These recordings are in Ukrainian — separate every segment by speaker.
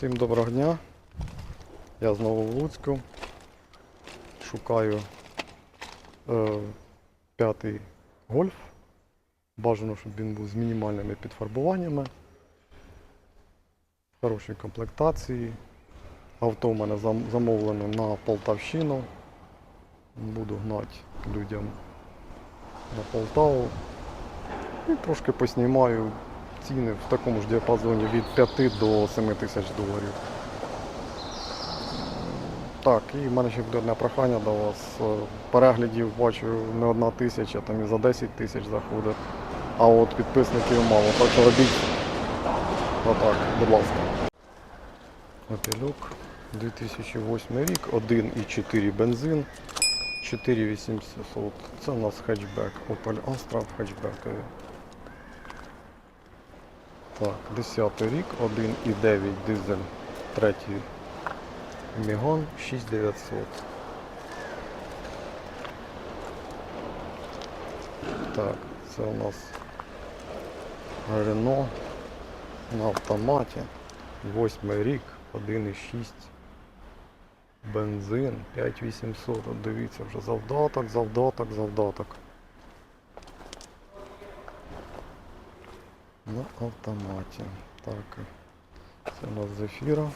Speaker 1: Всім доброго дня. Я знову в Луцьку. Шукаю е, п'ятий гольф. Бажано, щоб він був з мінімальними підфарбуваннями. В хорошій комплектації. Авто в мене зам- замовлено на Полтавщину. Буду гнати людям на Полтаву. І трошки поснімаю ціни в такому ж діапазоні від 5 до 7 тисяч доларів. Так, і в мене ще буде одне прохання до вас. Е, Переглядів бачу не одна тисяча, там і за 10 тисяч заходить. А от підписників мало. Так що робіть отак, будь ласка. Опелюк 2008 рік, 1,4 бензин, 4800. Це у нас хетчбек. Opel Astra в хетчбекові. Так, 10 рік, 1,9 дизель, третій Міган 6900. Так, це у нас Рено на автоматі. 8 рік, 1,6 бензин, 5800. Дивіться, вже завдаток, завдаток, завдаток. На автоматі. Так. Це у нас зефіра.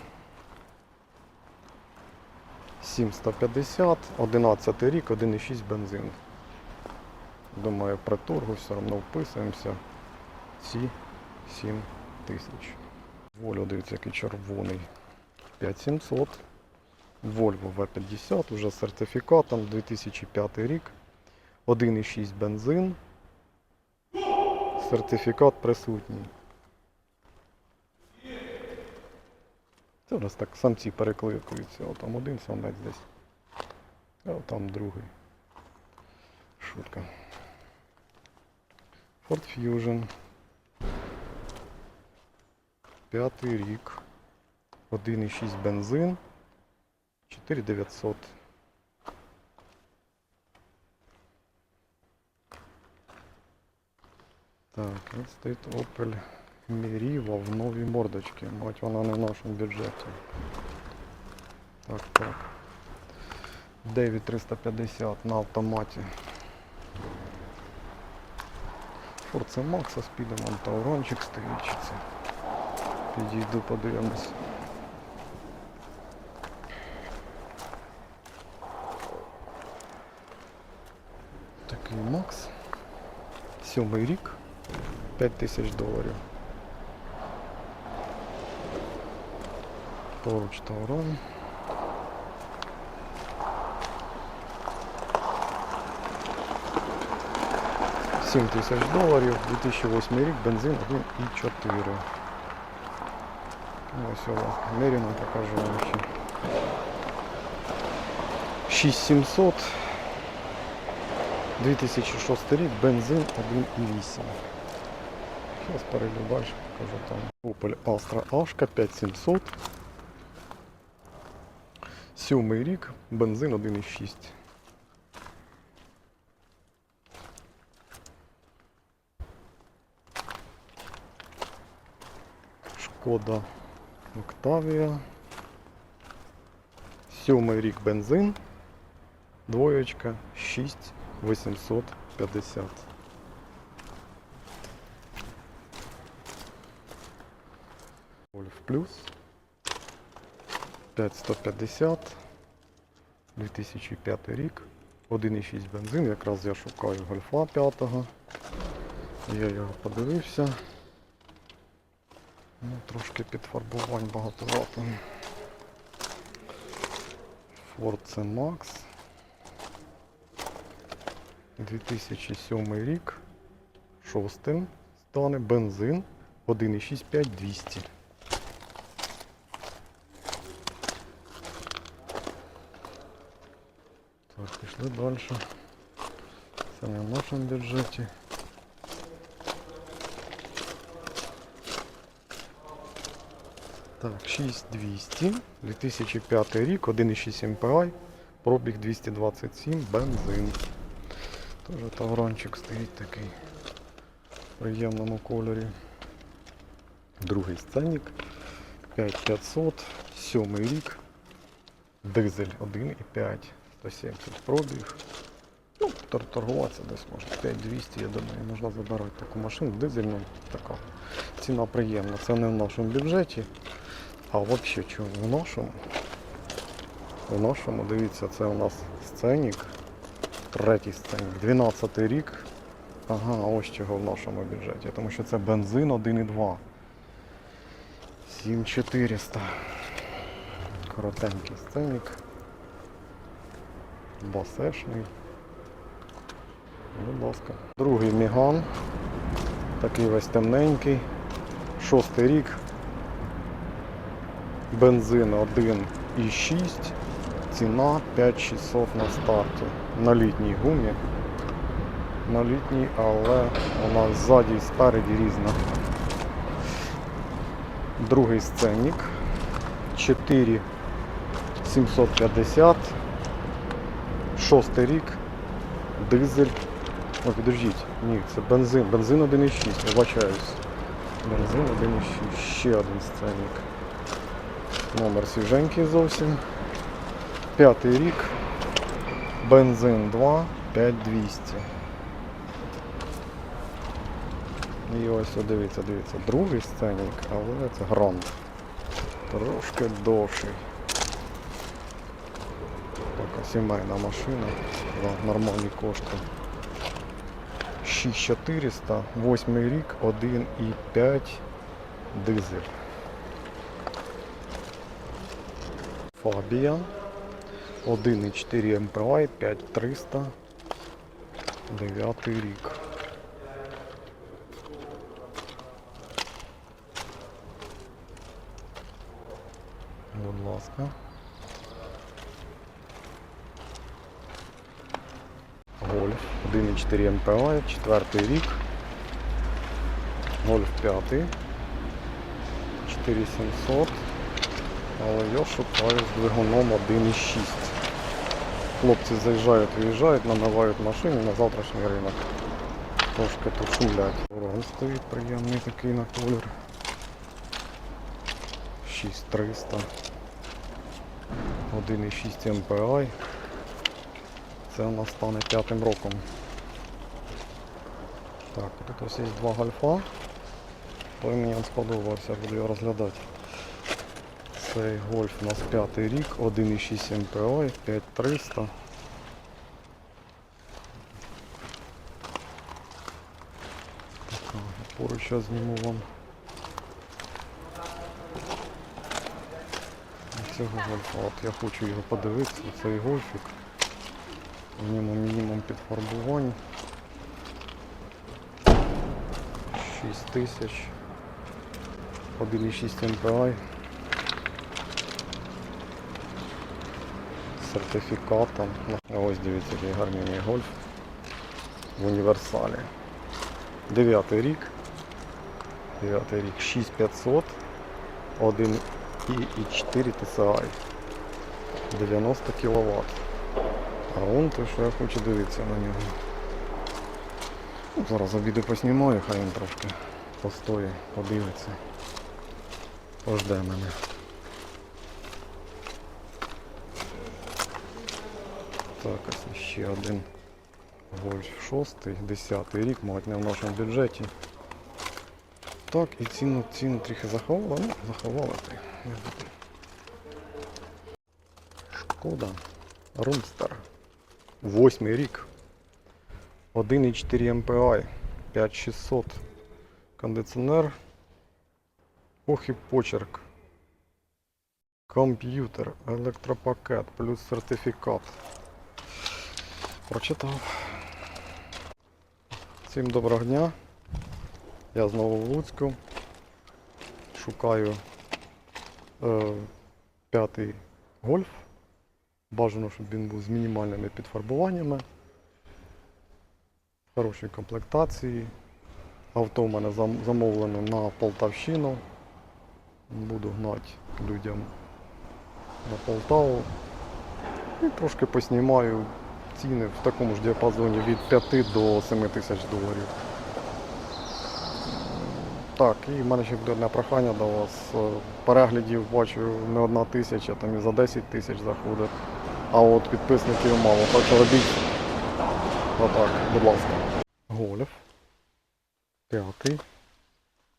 Speaker 1: 7150, 11 рік, 1,6 бензин. Думаю, при торгу все одно вписуємося. Ці 7 тисяч. Волю, дивіться, який червоний. 5700. Volvo V50 уже з сертифікатом 2005 рік. 1,6 бензин. Сертифікат присутній. Це у нас так самці перекликуються. О, там один самець десь. А там другий. Шутка. Ford Fusion. П'ятий рік. 1,6 бензин. 4900. Так, от стоїть Opel Meriva в новій мордочці. Мать вона не в нашому бюджеті. Так, так. 9350 на автоматі. Forza Max з підемом Таурончик стоїть чи це. Підійду, подивимось. Такий Макс. Сьомий рік. 5 тисяч доларів. Поруч Таурон. Сім тисяч доларів, 2008 рік, бензин 1,4. Ну, Ось його Меріна покажу вам ще. 6700. 2006 рік, бензин 1,8. Зараз перейду далі, покажу там. Opel Astra Ashka 5700. Сьомий рік, бензин 1,6. Шкода Октавія. Сьомий рік бензин. Двоєчка 6850. Plus 5150 2005 рік 1,6 бензин, якраз я шукаю гольфа 5 Я його подивився. Ну, трошки підфарбувань багатовато. C Max 2007 рік. Шостим стане бензин 1,65 200. Так, пішли далі. Це не в нашому бюджеті. Так, 6200, 2005 рік, 1,6 MPI, пробіг 227, бензин. Тоже таврончик стоїть такий в приємному кольорі. Другий сценник. 5500, сьомий рік. Дизель 1,5, 170 пробіг. Ну, торгуватися десь можна 5200, я думаю, можна забирати таку машину. Дизельну така ціна приємна. Це не в нашому бюджеті, а взагалі чому в нашому. В нашому, дивіться, це у нас сценік. Третій сценік, 12 рік. Ага, ось чого в нашому бюджеті. Тому що це бензин 1,2. 7400. Коротенький сценік. Басешний. Будь ласка. Другий міган. Такий весь темненький. Шостий рік. Бензин 1,6. Ціна 5600 на старті. На літній гумі. На літній, але вона ззаді і спереді різна. Другий сценік. 4750. Шостий рік. Дизель. О, підождіть. Ні, це бензин. Бензин 1,6, вибачаюсь. Бензин 1,6. Ще один сценік. Номер свіженький зовсім. П'ятий рік. Бензин 2, 5200. І ось дивіться, дивіться, другий сценік, але це грант. Трошки довший. Сімейна машина за нормальні кошти. 6400, 8 рік, 1,5 дизель. Фабія. 1,4 МПА, 5300, 9 рік. Будь ласка. Гольф 1,4 МПА, 4 рік. Гольф 5. 4700. Але я шукаю з двигуном 1,6. Хлопці заїжджають, виїжджають, намивають машини на завтрашній ринок. Трошки тут шумлять. Урон стоїть приємний такий на колір. 6300. 1,6 MPI. Це у нас стане п'ятим роком. Так, тут ось є два гольфа. Той мені сподобався, буду його розглядати. Цей гольф у нас п'ятий рік, 1,6 MPI, 5300. Так, поруч я зніму вам. Цього гольфа. От я хочу його подивитися, цей гольфік. Ньому мінімум підфарбувань. 6 тисяч. 1,6 MPI. З Сертифікатом. Ось дивіться, який гарний гольф. В універсалі. Дев'ятий рік. Дев'ятий рік. 6500. 1 і, і 4 TSI. 90 кВт. А он те, що я хочу дивитися на нього. Ну, Зараз обіду поснімаю, хай він трошки постоє, подивиться. Пожде мене. Так, ось ще один Гольф 6, 10 рік, мабуть, не в нашому бюджеті. Так, і ціну, ціну трохи заховала, ну, заховала ти. Шкода. Румстер. Восьмий рік. 1,4 MPI. 5600. Кондиціонер. Ох і почерк. Комп'ютер, електропакет, плюс сертифікат. Прочитав. Всім доброго дня. Я знову в Луцьку. Шукаю е, п'ятий гольф. Бажано, щоб він був з мінімальними підфарбуваннями. В хорошій комплектації. Авто в мене зам- замовлено на Полтавщину. Буду гнати людям на Полтаву. І трошки поснімаю ціни в такому ж діапазоні від 5 до 7 тисяч доларів. Так, і в мене ще буде одне прохання до вас. Е, Переглядів бачу не одна тисяча, там і за 10 тисяч заходить. А от підписників мало. Так що робіть отак, будь ласка. Гольф. П'ятий.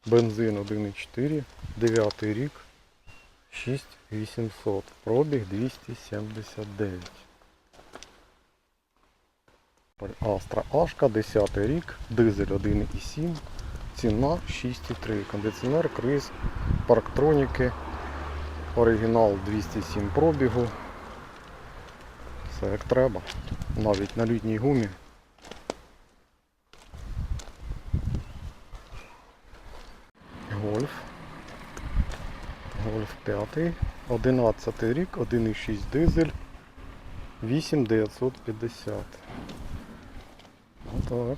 Speaker 1: Бензин 1,4. Дев'ятий рік. 6800. Пробіг 279. Астра Ашка, 10 рік, дизель 1,7, ціна 6,3. Кондиціонер, круїз, парктроніки, оригінал 207 пробігу. Все як треба. Навіть на літній гумі. Гольф. Гольф 5. 11 рік, 1,6 дизель, 8950. Отак.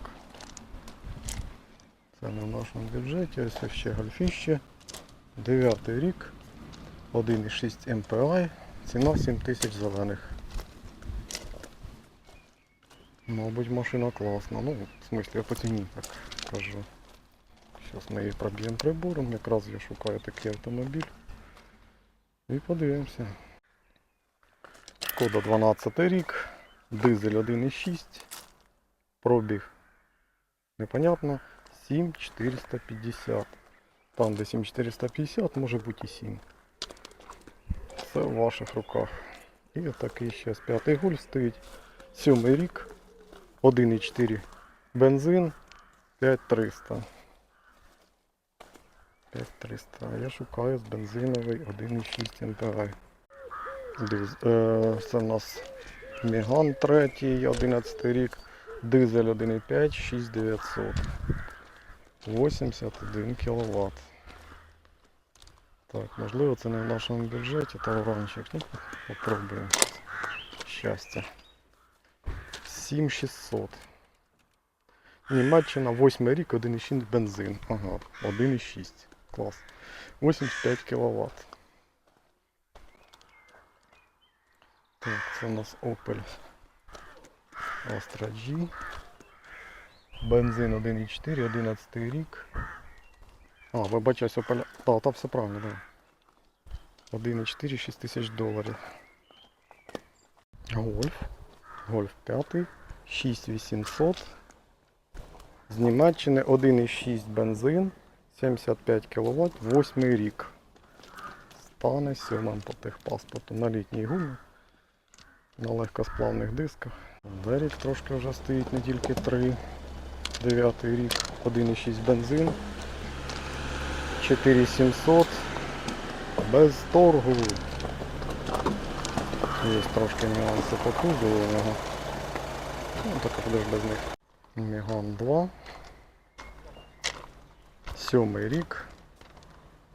Speaker 1: Це не в нашому бюджеті, ось ще гольфіще. 9 рік, 1,6 MPI, ціна 7 тисяч зелених. Мабуть, машина класна. Ну, в смысле, я по ціні так кажу. Зараз ми її проб'ємо прибором, якраз я шукаю такий автомобіль. І подивимося. Шкода 12 рік, дизель 1,6, пробіг непонятно, 7450. Там, де 7450, може бути і 7. Це в ваших руках. І отакий ще з п'ятий гуль стоїть. Сьомий рік, 1,4 бензин, 5300. 5300. А я шукаю з бензиновий 1,6 МПГ. Е, це в нас Меган 3, 11 рік, дизель 1,5, 6900. 81 кВт. Так, можливо це не в нашому бюджеті, та оранчик. Ну, попробуємо. Щастя. 7600. Німеччина, 8 рік, 1,6 бензин. Ага, 1,6. Клас. 85 кВт. Так, це у нас Opel Astra G. Бензин 1,4, 11 рік. А, вибачаюсь, Opel. Так, там все правильно. Да. 1,4, 6 тисяч доларів. Гольф. Гольф 5. 6800. З Німеччини 1,6 бензин. 75 кВт, 8 рік. Стане сьомим по техпаспорту на літній гумі. На легкосплавних дисках. Дерік трошки вже стоїть не тільки 3. 9 рік, 1,6 бензин. 4700. Без торгу. Є трошки нюанси по кузову у нього. Ну так будеш без них. Меган 2. Сьомий рік.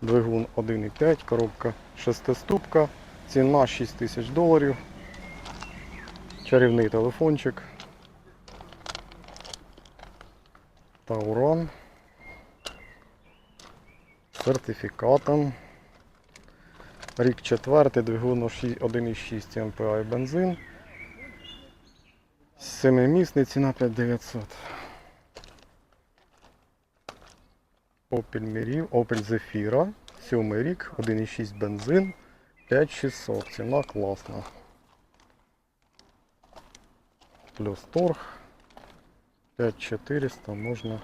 Speaker 1: Двигун 1,5, коробка шестиступка. Ціна 6 тисяч доларів. Чарівний телефончик. Таурон. Сертифікатом. Рік четвертий, двигун 1,6 MPI бензин. Семимісний, ціна 5900. Opel Meriv, Opel Zafira, 7 рік, 1,6 бензин, 5600. Ціна класна. Плюс торг. 5400 можна.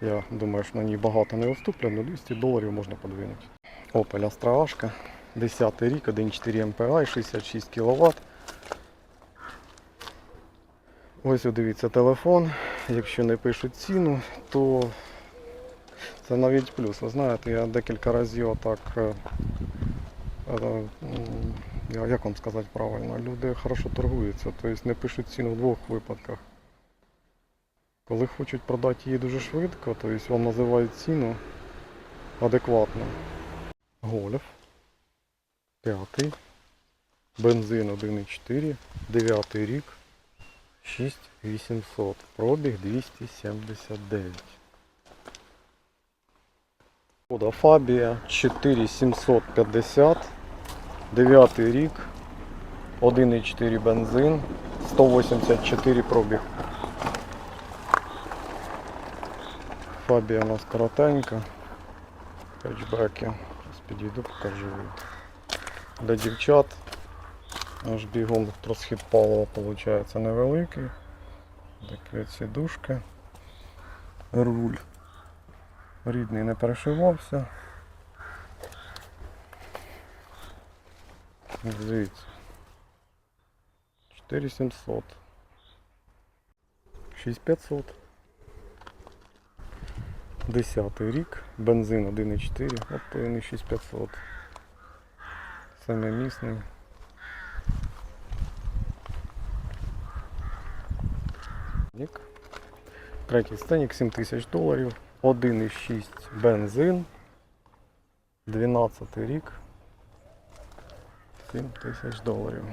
Speaker 1: Я думаю, що на ній багато не уступлю, але 200 доларів можна подвинути. Opel Astra 10 рік, 1,4 MPI, 66 кВт. Ось дивіться телефон. Якщо не пишуть ціну, то це навіть плюс. Ви знаєте, я декілька разів отак, е, е, як вам сказати правильно, люди хорошо торгуються, тобто не пишуть ціну в двох випадках. Коли хочуть продати її дуже швидко, тобто вам називають ціну адекватно. Гольф. П'ятий. Бензин 1,4. Дев'ятий рік. 6800. Пробіг 279. Шкода Фабія 4750. 9 рік. 1,4 бензин. 184 пробіг. Фабія у нас коротенька. Хетчбеки. Підійду, покажу. Для дівчат аж бігом електросхід палива виходить невеликий. Такі сідушки. Руль. Рідний не перешивався. Дивіться. 4700. 6500. Десятий рік. Бензин 1,4. От повинен 6500. Семимісний. Нік. Третій стенік 7000 доларів. 1,6 бензин. 12 рік. 7 тисяч доларів.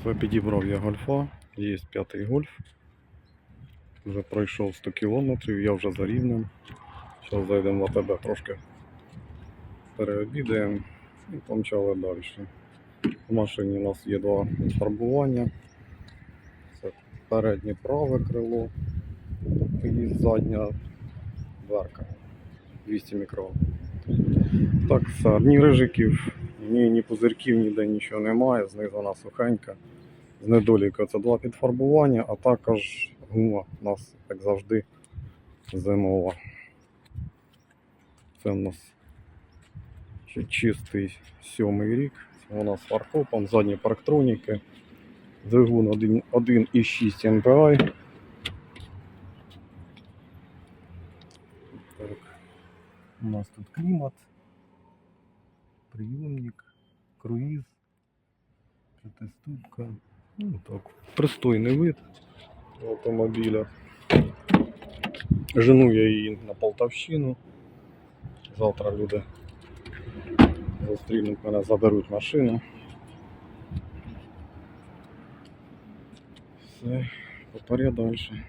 Speaker 1: Все підібрав я гольфа. Є п'ятий гольф. Вже пройшов 100 кілометрів, я вже за рівнем. Зараз зайдемо в АТБ трошки переобідаємо і помчали далі. В машині у нас є два фарбування. Це переднє праве крило і задня дверка 200 мікрон. Так, все, ні рижиків, ні, ні пузирків, ніде нічого немає, знизу вона сухенька. З недоліка це два підфарбування, а також гума у нас, як завжди, зимова. Це у нас чи- чистий сьомий рік. Це у нас фаркопом, задні парктроніки, двигун 1 1,6 MPI. Так. У нас тут клімат, прийомник, круїз, п'ятиступка. Ну так, пристойний вид автомобіля. Жену я її на Полтавщину. Завтра люди зустрінуть мене, заберуть машину. Все, поперед далі.